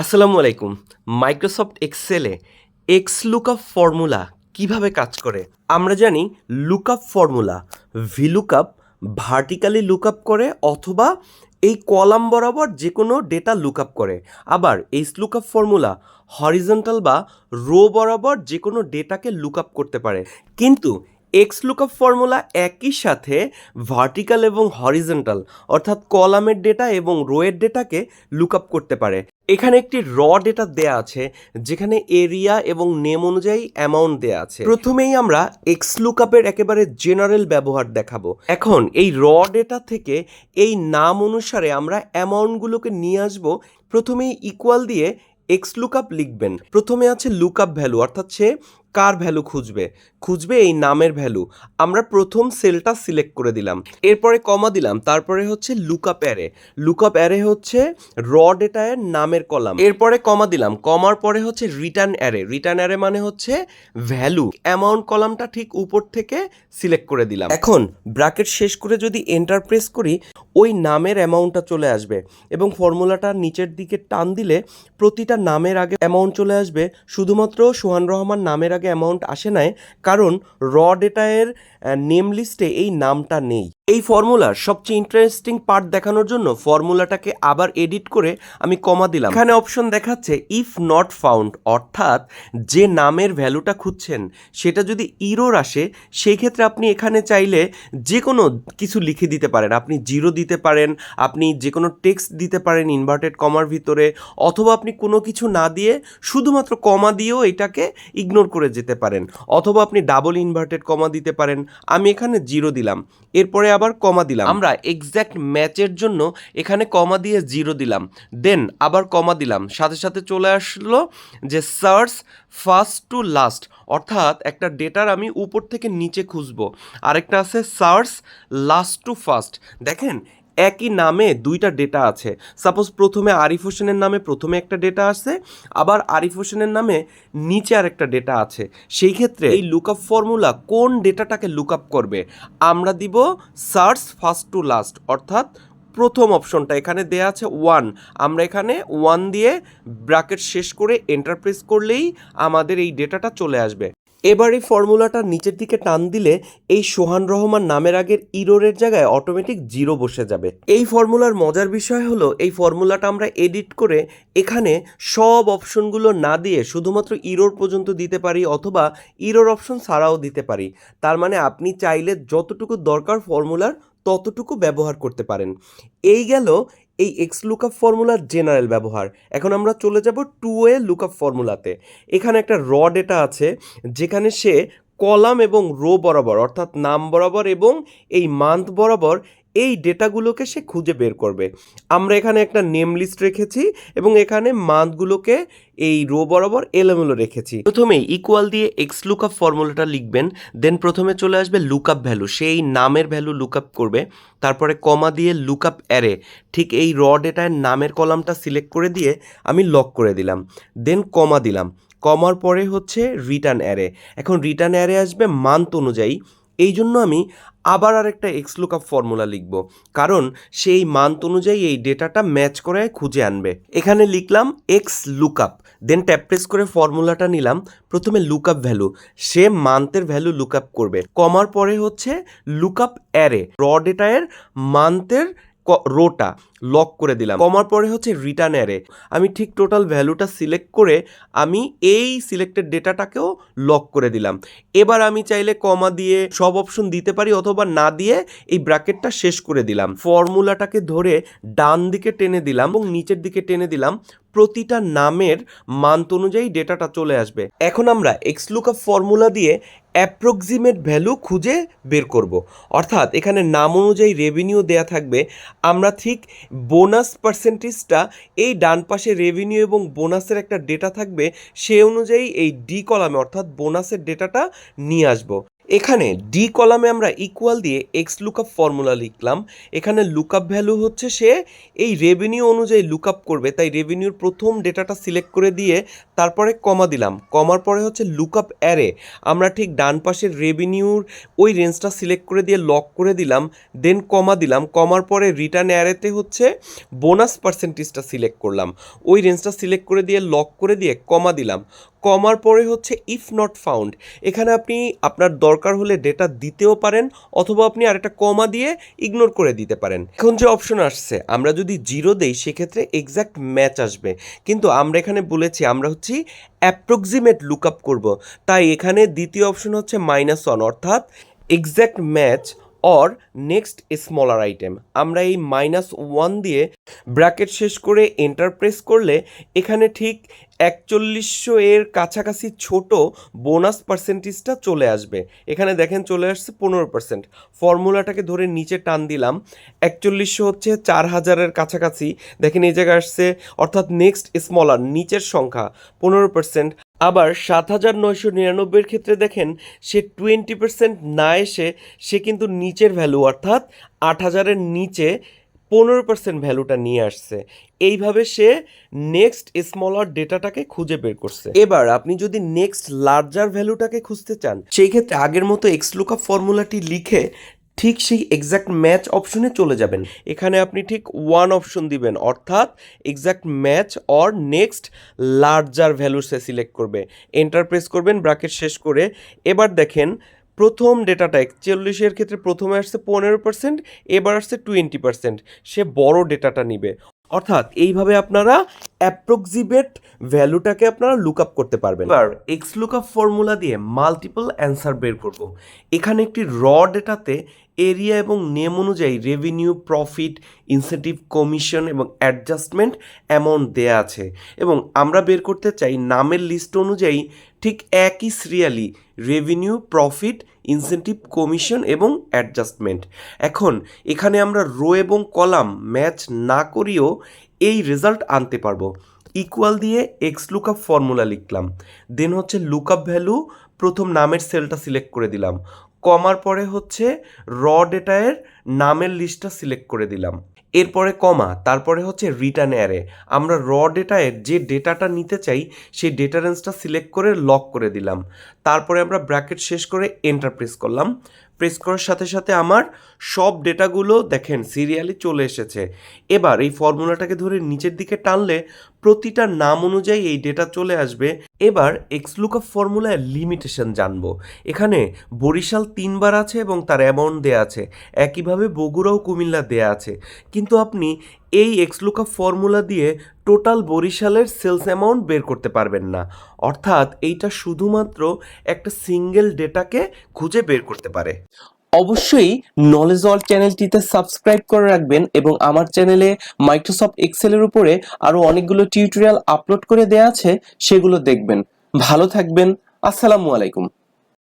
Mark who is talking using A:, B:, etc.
A: আসসালামু আলাইকুম। মাইক্রোসফট এক্সেলে এক্স লুকআপ ফর্মুলা কীভাবে কাজ করে? আমরা জানি lookup formula VLOOKUP vertically lookup করে অথবা এই কলাম বরাবর যে কোনো ডেটা লুকআপ করে। আবার এই লুকআপ ফর্মুলা হরিজন্টাল বা রো বরাবর যে কোনো ডেটাকে লুকআপ করতে পারে। কিন্তু এক্স লুকআপ ফর্মুলা একই সাথে ভার্টিক্যাল এবং হরিজেন্টাল অর্থাৎ কলামের ডেটা এবং রোয়ের ডেটাকে লুকআপ করতে পারে। এখানে একটি র ডেটা দেয়া আছে, যেখানে এরিয়া এবং নেম অনুযায়ী অ্যামাউন্ট দেয়া আছে। প্রথমেই আমরা এক্স লুকআপের একেবারে জেনারেল ব্যবহার দেখাবো। এখন এই র ডেটা থেকে এই নাম অনুসারে আমরা অ্যামাউন্টগুলোকে নিয়ে আসব। প্রথমেই ইকুয়াল দিয়ে এক্স লুকআপ লিখবেন। প্রথমে আছে লুকআপ ভ্যালু অর্থাৎ সে কার ভ্যালু খুঁজবে? খুঁজবে এই নামের ভ্যালু। আমরা প্রথম সেলটা সিলেক্ট করে দিলাম। এরপরে কমা দিলাম, তারপরে হচ্ছে লুকআপ অ্যারে। লুকআপ অ্যারে হচ্ছে র ডেটা এর নামের কলাম। এরপরে কমা দিলাম, কমার পরে হচ্ছে রিটার্ন অ্যারে। রিটার্ন অ্যারে মানে হচ্ছে ভ্যালু। অ্যামাউন্ট কলামটা ঠিক উপর থেকে সিলেক্ট করে দিলাম। এখন ব্র্যাকেট শেষ করে যদি এন্টার প্রেস করি, ওই নামের অ্যামাউন্টটা চলে আসবে এবং ফর্মুলাটা নিচের দিকে টান দিলে প্রতিটা নামের আগে অ্যামাউন্ট চলে আসবে। শুধুমাত্র সোহান রহমান নামের আগে অ্যামাউন্ট আসে নাই কারণ র ডেটায়ের নেম লিস্টে এই নামটা নেই। এই ফর্মুলার সবচেয়ে ইন্টারেস্টিং পার্ট দেখানোর জন্য ফর্মুলাটাকে আবার এডিট করে আমি কমা দিলাম। এখানে অপশন দেখাচ্ছে ইফ নট ফাউন্ড অর্থাৎ যে নামের ভ্যালুটা খুঁজছেন, সেটা যদি ইরোর আসে সেই ক্ষেত্রে আপনি এখানে চাইলে যে কোনো কিছু লিখে দিতে পারেন। আপনি জিরো দিতে পারেন, আপনি যে কোনো টেক্সট দিতে পারেন ইনভার্টেড কমার ভিতরে, অথবা আপনি কোনো কিছু না দিয়ে শুধুমাত্র কমা দিয়েও এটাকে ইগনোর করে যেতে পারেন। অথবা আপনি ডাবল ইনভার্টেড কমা দিতে পারেন। আমি এখানে জিরো দিলাম। এরপরে আবার কমা দিলাম। আমরা এক্স্যাক্ট ম্যাচের জন্য এখানে কমা দিয়ে জিরো দিলাম। দেন আবার কমা দিলাম। সাথে সাথে চলে আসলো যে সার্চ ফার্স্ট টু লাস্ট অর্থাৎ একটা ডেটার আমি উপর থেকে নিচে খুঁজবো। আরেকটা আছে সার্চ লাস্ট টু ফার্স্ট দেখেন একই নামে দুইটা ডেটা আছে। সাপোজ প্রথমে আরিফ হোসেনের নামে প্রথমে একটা ডেটা আছে, আবার আরিফ হোসেনের নামে নিচে আর একটা ডেটা আছে। সেই ক্ষেত্রে এই লুকআপ ফর্মুলা কোন ডেটাটাকে লুকআপ করবে? আমরা দিব সার্চ ফার্স্ট টু লাস্ট অর্থাৎ প্রথম অপশনটা এখানে দেয়া আছে ওয়ান আমরা এখানে ওয়ান দিয়ে ব্র্যাকেট শেষ করে এন্টারপ্রেস করলেই আমাদের এই ডেটাটা চলে আসবে। এবার এই ফর্মুলাটা নিচের দিকে টান দিলে এই সোহান রহমান নামের আগের ইরোরের জায়গায় অটোমেটিক জিরো বসে যাবে। এই ফর্মুলার মজার বিষয় হলো, এই ফর্মুলাটা আমরা এডিট করে এখানে সব অপশনগুলো না দিয়ে শুধুমাত্র ইরোর পর্যন্ত দিতে পারি অথবা ইরোর অপশন ছাড়াও দিতে পারি। তার মানে আপনি চাইলে যতটুকু দরকার ফর্মুলার ততটুকু ব্যবহার করতে পারেন। এই গেল এই এক্স লুকআপ ফর্মুলার জেনারেল ব্যবহার। এখন আমরা চলে যাব টু এ লুকআপ ফর্মুলাতে এখানে একটা র ডেটা আছে, যেখানে সে কলাম এবং রো বরাবর, অর্থাৎ নাম বরাবর এবং এই মান্থ বরাবর এই ডেটাগুলোকে সে খুঁজে বের করবে। আমরা এখানে একটা নেম লিস্ট রেখেছি এবং এখানে মান্থগুলোকে এই রো বরাবর এলোমেলো রেখেছি। প্রথমে ইকুয়াল দিয়ে এক্স লুকআপ ফর্মুলাটা লিখবেন দেন প্রথমে চলে আসবে লুকআপ ভ্যালু সেই নামের ভ্যালু লুকআপ করবে, তারপরে কমা দিয়ে লুকআপ অ্যারে ঠিক এই র ডেটার নামের কলামটা সিলেক্ট করে দিয়ে আমি লক করে দিলাম দেন কমা দিলাম। কমার পরে হচ্ছে রিটার্ন অ্যারে এখন রিটার্ন অ্যারে আসবে মান্থ অনুযায়ী। এই জন্য আমি আবার আরেকটা এক্স লুকআপ ফর্মুলা লিখব। কারণ সেই মান্থ অনুযায়ী এই ডেটাটা ম্যাচ করে খুঁজে আনবে। এখানে লিখলাম X look up then tap press করে ফর্মুলাটা নিলাম। প্রথমে লুক আপ ভ্যালু সে মান্থের ভ্যালু লুক আপ করবে। কমার পরে হচ্ছে লুক আপ অ্যারে র ডেটা এর মান্থের রোটা লক করে দিলাম। কমার পরে হচ্ছে রিটার্ন অ্যারে আমি ঠিক টোটাল ভ্যালুটা সিলেক্ট করে আমি এই সিলেক্টেড ডেটাটাকেও লক করে দিলাম। এবার আমি চাইলে কমা দিয়ে সব অপশন দিতে পারি অথবা না দিয়ে এই ব্র্যাকেটটা শেষ করে দিলাম। ফর্মুলাটাকে ধরে ডান দিকে টেনে দিলাম এবং নিচের দিকে টেনে দিলাম। প্রতিটা নামের মান্থ অনুযায়ী ডেটাটা চলে আসবে। এখন আমরা এক্স ফর্মুলা দিয়ে অ্যাপ্রক্সিমেট ভ্যালু খুঁজে বের করব। অর্থাৎ এখানে নাম অনুযায়ী রেভিনিউ দেয়া থাকবে। আমরা ঠিক বোনাস পার্সেন্টেজটা এই ডান পাশে রেভিনিউ এবং বোনাসের একটা ডেটা থাকবে, সে অনুযায়ী এই ডি কলামে অর্থাৎ বোনাসের ডেটাটা নিয়ে আসব। এখানে ডি কলামে আমরা ইকুয়াল দিয়ে এক্স লুকআপ ফর্মুলা লিখলাম। এখানে লুকআপ ভ্যালু হচ্ছে সে এই রেভিনিউ অনুযায়ী লুকআপ করবে। তাই রেভিনিউর প্রথম ডেটাটা সিলেক্ট করে দিয়ে তারপরে কমা দিলাম। কমার পরে হচ্ছে লুকআপ অ্যারে আমরা ঠিক ডান পাশের রেভিনিউর ওই রেঞ্জটা সিলেক্ট করে দিয়ে লক করে দিলাম দেন কমা দিলাম। কমার পরে রিটার্ন অ্যারেতে হচ্ছে বোনাস পার্সেন্টেজটা সিলেক্ট করলাম। ওই রেঞ্জটা সিলেক্ট করে দিয়ে লক করে দিয়ে কমা দিলাম। কমার পরে হচ্ছে ইফ নট ফাউন্ড এখানে আপনি আপনার দরকার হলে ডেটা দিতেও পারেন অথবা আপনি আরেকটা কমা দিয়ে ইগনোর করে দিতে পারেন। এখন যে অপশন আসছে, আমরা যদি জিরো দেই, সেক্ষেত্রে এক্স্যাক্ট ম্যাচ আসবে। কিন্তু আমরা এখানে বলেছি, আমরা হচ্ছি অ্যাপ্রক্সিমেট লুক আপ করব। তাই এখানে দ্বিতীয় অপশন হচ্ছে মাইনাস ওয়ান অর্থাৎ exact match or next smaller item আমরা এই মাইনাস ওয়ান দিয়ে ব্র্যাকেট শেষ করে এন্টার প্রেস করলে এখানে ঠিক একচল্লিশশো এর কাছাকাছি ছোট বোনাস পার্সেন্টেজটা চলে আসবে। এখানে দেখেন চলে আসছে পনেরো পার্সেন্ট ফর্মুলাটাকে ধরে নিচে টান দিলাম। একচল্লিশশো হচ্ছে চার হাজারের কাছাকাছি। দেখেন এই জায়গায় আসছে, অর্থাৎ নেক্সট স্মলার নিচের সংখ্যা, পনেরো পার্সেন্ট আবার সাত হাজার নয়শো নিরানব্বইয়ের ক্ষেত্রে দেখেন, সে টোয়েন্টি পার্সেন্ট না এসে সে কিন্তু নিচের ভ্যালু অর্থাৎ আট হাজারের নিচে পনেরো পার্সেন্ট ভ্যালুটা নিয়ে আসছে। এইভাবে সে নেক্সট স্মলার ডেটাটাকে খুঁজে বের করছে। এবার আপনি যদি নেক্সট লার্জার ভ্যালুটাকে খুঁজতে চান, সেই ক্ষেত্রে আগের মতো এক্স লুকআপ ফর্মুলাটি লিখে ঠিক সেই এক্স্যাক্ট ম্যাচ অপশনে চলে যাবেন। এখানে আপনি ঠিক ওয়ান অপশন দিবেন, অর্থাৎ exact match or next larger ভ্যালুসে select করবে। এন্টার প্রেস করবেন ব্র্যাকেট শেষ করে। এবার দেখেন, প্রথম ডেটাটা একচল্লিশের ক্ষেত্রে প্রথমে আসছে পনেরো পার্সেন্ট এবার আসছে টোয়েন্টি পার্সেন্ট সে বড় ডেটাটা নিবে। অর্থাৎ এইভাবে আপনারা অ্যাপ্রক্সিমেট ভ্যালুটাকে আপনারা লুক আপ করতে পারবেন। এবার এক্স লুক আপ ফর্মুলা দিয়ে মাল্টিপল অ্যান্সার বের করব। এখানে একটি র ডেটাতে এরিয়া এবং নেম অনুযায়ী রেভিনিউ প্রফিট ইনসেন্টিভ কমিশন এবং অ্যাডজাস্টমেন্ট অ্যামাউন্ট দেয়া আছে। এবং আমরা বের করতে চাই নামের লিস্ট অনুযায়ী ঠিক একই serially revenue profit incentive commission এবং অ্যাডজাস্টমেন্ট এখন এখানে আমরা রো এবং কলাম ম্যাচ না করিও এই রেজাল্ট আনতে পারব। ইকুয়াল দিয়ে এক্স লুকআপ ফর্মুলা লিখলাম। দেন হচ্ছে লুকআপ ভ্যালু প্রথম নামের সেলটা সিলেক্ট করে দিলাম। কমার পরে হচ্ছে র ডেটায়ের নামের লিস্টটা সিলেক্ট করে দিলাম। এরপরে কমা তারপরে হচ্ছে রিটার্ন অ্যারে আমরা র ডেটায়ের যে ডেটাটা নিতে চাই, সেই ডেটা রেঞ্জটা সিলেক্ট করে লক করে দিলাম। তারপরে আমরা ব্র্যাকেট শেষ করে এন্টারপ্রেস করলাম। প্রেস করার সাথে সাথে আমার সব ডেটাগুলো দেখেন সিরিয়ালি চলে এসেছে। এবার এই ফর্মুলাটাকে ধরে নিচের দিকে টানলে প্রতিটা নাম অনুযায়ী এই ডেটা চলে আসবে। এবার এক্সলুকআপ ফর্মুলার লিমিটেশন জানব। এখানে বরিশাল তিনবার আছে এবং তার অ্যামাউন্ট দেয়া আছে। একইভাবে বগুড়াও কুমিল্লা দেয়া আছে। কিন্তু আপনি এই এক্সলুকআপ ফর্মুলা দিয়ে টোটাল বরিশালের সেলস অ্যামাউন্ট বের করতে পারবেন না। অর্থাৎ এইটা শুধুমাত্র একটা সিঙ্গেল ডেটাকে খুঁজে বের করতে পারে। অবশ্যই নলেজ অল চ্যানেলটিতে সাবস্ক্রাইব করে রাখবেন এবং আমার চ্যানেলে মাইক্রোসফট এক্সেলের উপরে আরও অনেকগুলো টিউটোরিয়াল আপলোড করে দেয়া আছে, সেগুলো দেখবেন। ভালো থাকবেন। আসসালামু আলাইকুম।